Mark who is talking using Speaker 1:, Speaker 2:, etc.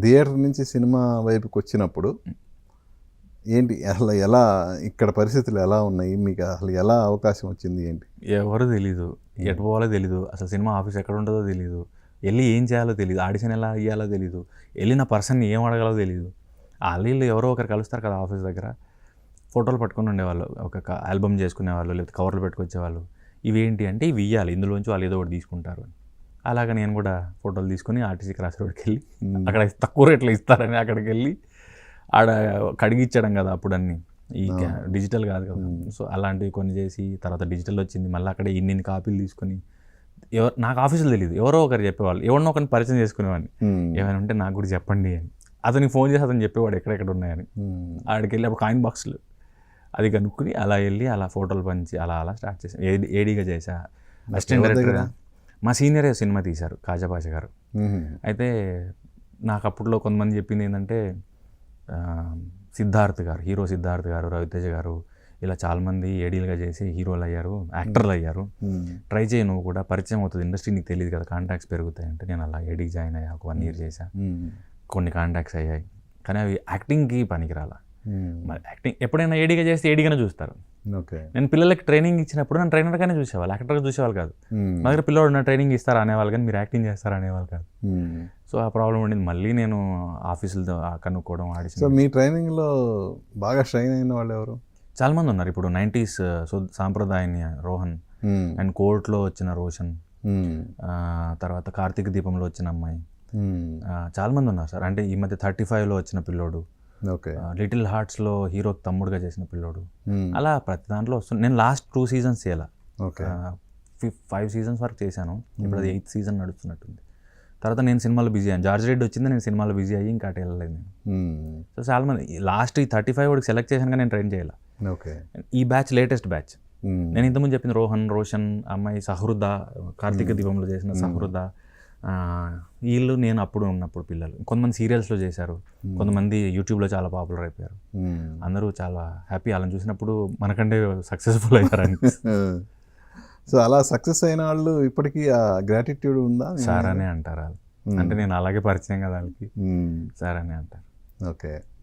Speaker 1: Theatre నుంచి cinema వైపుకి వచ్చినప్పుడు ఏంటి అసలు ఎలా ఇక్కడ పరిస్థితులు ఎలా ఉన్నాయి మీకు అసలు ఎలా అవకాశం వచ్చింది ఏంటి?
Speaker 2: ఎవరు తెలీదు. ఎటు పోవాలో తెలీదు. అసలు సినిమా ఆఫీస్ ఎక్కడ ఉంటుందో తెలీదు. వెళ్ళి ఏం చేయాలో తెలియదు ఆడిషన్ ఎలా ఇవ్వాలో తెలీదు. వెళ్ళిన పర్సన్ని ఏం అడగాలో తెలియదు వాళ్ళు ఎవరో ఒకరు కలుస్తారు కదా ఆఫీస్ దగ్గర. ఫోటోలు పట్టుకొని ఉండేవాళ్ళు. ఒక ఆల్బమ్ చేసుకునేవాళ్ళు లేకపోతే కవర్లు పెట్టుకొచ్చేవాళ్ళు. ఇవేంటి అంటే ఇవి ఇవ్వాలి ఇందులోంచి వాళ్ళు ఏదో ఒకటి తీసుకుంటారు అని. అలాగ నేను కూడా ఫోటోలు తీసుకొని ఆర్టీసీ క్రాస్ రోడ్కి వెళ్ళి అక్కడ తక్కువ రేట్లో ఇస్తారని అక్కడికి వెళ్ళి ఆడ కడిగిచ్చడం కదా అప్పుడు అన్ని ఈ డిజిటల్ కాదు కదా. సో అలాంటివి కొన్ని చేసి తర్వాత డిజిటల్ వచ్చింది మళ్ళీ అక్కడ ఇన్ని కాపీలు తీసుకొని ఎవరు నాకు ఆఫీసులో తెలియదు ఎవరో ఒకరు చెప్పేవాళ్ళు. ఎవరినో ఒకరిని పరిచయం చేసుకునేవాడిని. ఏమైనా ఉంటే నాకు కూడా చెప్పండి అని. అతనికి ఫోన్ చేసి అతను చెప్పేవాడు ఎక్కడెక్కడ ఉన్నాయని. ఆడికి వెళ్ళి అప్పుడు కాయిన్ బాక్స్లు. అది కనుక్కుని అలా వెళ్ళి అలా ఫోటోలు పంచి అలా అలా స్టార్ట్ ఏడి ఏడీగా చేసా. అసిస్టెంట్
Speaker 1: ఎవరి
Speaker 2: డైరెక్టర్
Speaker 1: దగ్గర?
Speaker 2: మా సీనియరే సినిమా తీశారు కాజాపాష గారు. అయితే నాకు అప్పట్లో కొంతమంది చెప్పింది ఏంటంటే సిద్ధార్థ్ గారు హీరో సిద్ధార్థ్ గారు రవితేజ గారు ఇలా చాలామంది ఏడీలుగా చేసి హీరోలు అయ్యారు యాక్టర్లు అయ్యారు. ట్రై చేయి నువ్వు కూడా పరిచయం అవుతుంది ఇండస్ట్రీ నీకు తెలియదు కదా కాంటాక్ట్స్ పెరుగుతాయి అంటే నేను అలా ఏడీకి జాయిన్ అయ్యా ఒక వన్ ఇయర్ చేశా
Speaker 1: మ్మ్.
Speaker 2: కొన్ని కాంటాక్ట్స్ అయ్యాయి కానీ అవి యాక్టింగ్కి పనికిరాల. మరి యాక్టింగ్ ఎప్పుడైనా ఏడీగా చేస్తే ఏడీగానే చూస్తారు.
Speaker 1: ఓకే.
Speaker 2: నేను పిల్లలకి ట్రైనింగ్ ఇచ్చినప్పుడు నన్ను ట్రైనర్గానే చూసేవాళ్ళు యాక్టర్గా చూసేవాళ్ళు కాదు. మా దగ్గర పిల్లలు నా ట్రైనింగ్ ఇస్తారా అనేవాళ్ళు కానీ మీరు యాక్టింగ్ చేస్తారా అనేవాళ్ళు కాదు. సో ఆ ప్రాబ్లం ఉండింది. మళ్ళీ నేను ఆఫీసులతో కనుక్కోవడం
Speaker 1: సో
Speaker 2: ఆడిషన్
Speaker 1: మీ ట్రైనింగ్లో బాగా స్ట్రైన్ అయిన వాళ్ళు ఎవరు?
Speaker 2: చాలా మంది ఉన్నారు. ఇప్పుడు నైంటీస్ సాంప్రదాయాన్ని రోహన్. అండ్ కోర్ట్లో వచ్చిన రోషన్ తర్వాత కార్తీక దీపంలో వచ్చిన అమ్మాయి.
Speaker 1: మ్మ్.
Speaker 2: ఆ, చాలా మంది ఉన్నారు సార్. అంటే ఈ మధ్య థర్టీ ఫైవ్లో వచ్చిన పిల్లోడు లిటిల్ హార్ట్స్లో హీరో తమ్ముడుగా చేసిన పిల్లోడు.
Speaker 1: మ్మ్.
Speaker 2: అలా ప్రతి దాంట్లో వస్తుంది నేను లాస్ట్ టూ సీజన్స్ చేయాల.
Speaker 1: ఓకే.
Speaker 2: ఫైవ్ సీజన్స్ వరకు చేశాను. ఇప్పుడు అది ఎయిత్ సీజన్ నడుస్తున్నట్టుంది. తర్వాత నేను సినిమాలో బిజీ అయ్యాను. జార్జ్ రెడ్డి వచ్చింది నేను సినిమాలో బిజీ అయ్యి ఇంకా అటు వెళ్ళలేదు నేను. సో చాలా మంది లాస్ట్ ఈ థర్టీ ఫైవ్ వాడికి సెలెక్ట్ చేశాను నేను ట్రైన్ చేయాలి.
Speaker 1: ఓకే.
Speaker 2: ఈ బ్యాచ్ లేటెస్ట్ బ్యాచ్. నేను ఇంతకుముందు చెప్పింది రోహన్ రోషన్ అమ్మాయి సహృద కార్తీక దీపంలో చేసిన సహృద. వీళ్ళు నేను అప్పుడు ఉన్నప్పుడు పిల్లలు. కొంతమంది సీరియల్స్లో చేశారు. కొంతమంది యూట్యూబ్లో చాలా పాపులర్ అయిపోయారు. అందరూ చాలా హ్యాపీ వాళ్ళని చూసినప్పుడు మనకంటే సక్సెస్ఫుల్ అయ్యారని
Speaker 1: సో అలా సక్సెస్ అయిన వాళ్ళు ఇప్పటికీ ఆ గ్రాటిట్యూడ్ ఉందా?
Speaker 2: సార్ అనే అంటారు వాళ్ళు. అంటే నేను అలాగే పరిచయం కదా వాళ్ళకి. సార్ అని అంటారు.
Speaker 1: ఓకే.